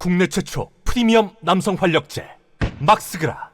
국내 최초 프리미엄 남성 활력제 막스그라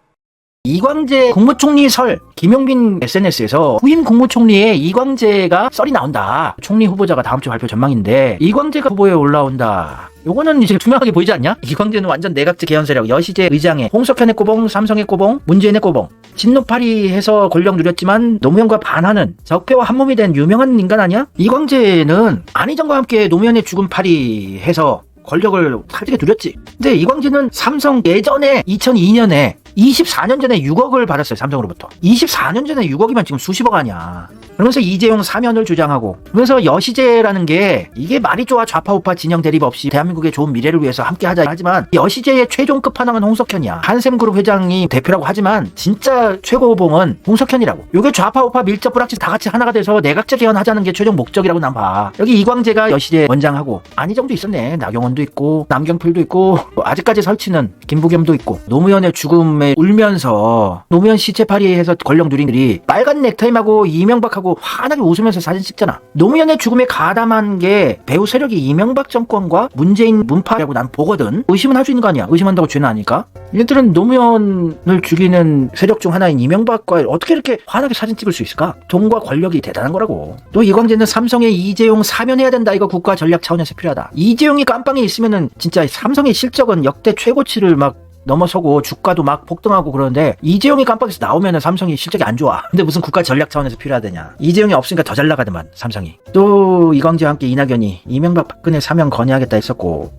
이광재 국무총리 설 김용빈 SNS에서 후임 국무총리의 이광재가 썰이 나온다. 총리 후보자가 다음 주 발표 전망인데 이광재가 후보에 올라온다. 요거는 이제 투명하게 보이지 않냐? 이광재는 완전 내각제 개헌 세력, 여시제 의장에 홍석현의 꼬봉, 삼성의 꼬봉, 문재인의 꼬봉. 진노파리 해서 권력 누렸지만 노무현과 반하는 적폐와 한몸이 된 유명한 인간 아니야? 이광재는 안희정과 함께 노무현의 죽음 파리 해서 권력을 살게 누렸지. 근데 이광재는 삼성 예전에 2002년에 24년 전에 6억을 받았어요 삼성으로부터. 24년 전에 6억이면 지금 수십억 아니야. 그러면서 이재용 사면을 주장하고 그러면서 여시제라는 게 이게 말이 좋아 좌파 우파 진영 대립 없이 대한민국의 좋은 미래를 위해서 함께 하자 하지만 여시제의 최종 끝판왕은 홍석현이야. 한샘그룹 회장이 대표라고 하지만 진짜 최고봉은 홍석현이라고. 요게 좌파 우파 밀접 불확실 다 같이 하나가 돼서 내각제 개헌하자는 게 최종 목적이라고 난 봐. 여기 이광재가 여시제 원장하고 안희정도 있었네. 나경원도 있고 남경필도 있고 뭐 아직까지 설치는 김부겸도 있고 노무현의 죽음에 울면서 노무현 시체파리에서 권력 누린들이 빨간 넥타임하고 이명박하고 환하게 웃으면서 사진 찍잖아. 노무현의 죽음에 가담한 게 배우 세력이 이명박 정권과 문재인 문파라고 난 보거든. 의심은 할 수 있는 거 아니야. 의심한다고 죄는 아니까. 얘들은 노무현을 죽이는 세력 중 하나인 이명박과 어떻게 이렇게 환하게 사진 찍을 수 있을까? 돈과 권력이 대단한 거라고. 또 이광재는 삼성의 이재용 사면해야 된다. 이거 국가 전략 차원에서 필요하다. 이재용이 깜빵에 있으면은 진짜 삼성의 실적은 역대 최고치를 막 넘어서고 주가도 막 폭등하고 그러는데 이재용이 깜빡에서 나오면은 삼성이 실적이 안 좋아. 근데 무슨 국가 전략 차원에서 필요하다냐. 이재용이 없으니까 더 잘 나가더만 삼성이. 또 이광재와 함께 이낙연이 이명박 박근혜 사면 건의하겠다 했었고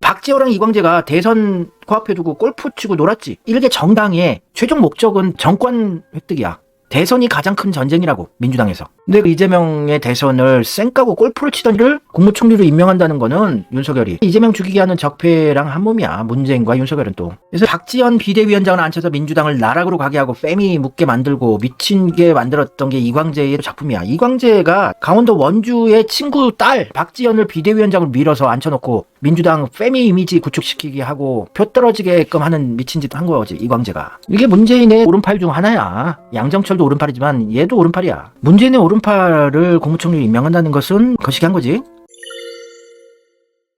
박지호랑 이광재가 대선 코앞에 두고 골프 치고 놀았지. 일개 정당의 최종 목적은 정권 획득이야. 대선이 가장 큰 전쟁이라고 민주당에서. 근데 그 이재명의 대선을 쌩까고 골프를 치던 이를 국무총리로 임명한다는 거는 윤석열이 이재명 죽이게 하는 적폐랑 한 몸이야. 문재인과 윤석열은 또. 그래서 박지원 비대위원장을 앉혀서 민주당을 나락으로 가게 하고 뺨이 묻게 만들고 미친 게 만들었던 게 이광재의 작품이야. 이광재가 강원도 원주의 친구 딸 박지원을 비대위원장으로 밀어서 앉혀놓고 민주당 페미 이미지 구축시키게 하고 표 떨어지게끔 하는 미친 짓 한 거지 이광재가. 이게 문재인의 오른팔 중 하나야. 양정철도 오른팔이지만 얘도 오른팔이야. 문재인의 오른팔을 국무총리로 임명한다는 것은 거시기 한 거지?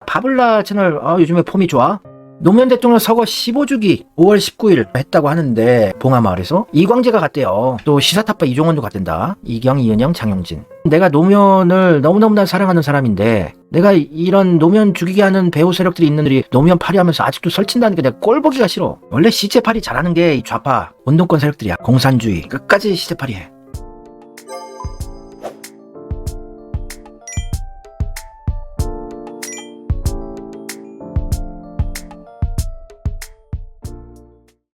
바블라 채널 아, 요즘에 폼이 좋아 노무현 대통령 서거 15주기 5월 19일 했다고 하는데 봉하마을에서 이광재가 갔대요. 또 시사타파 이종원도 갔댄다. 이경, 이은영, 장용진. 내가 노무현을 너무너무나 사랑하는 사람인데 내가 이런 노무현 죽이게 하는 배우 세력들이 있는들이 노무현 파리하면서 아직도 설친다는 게 내가 꼴보기가 싫어. 원래 시체팔이 잘하는 게이 좌파 운동권 세력들이야. 공산주의 끝까지 시체팔이 해.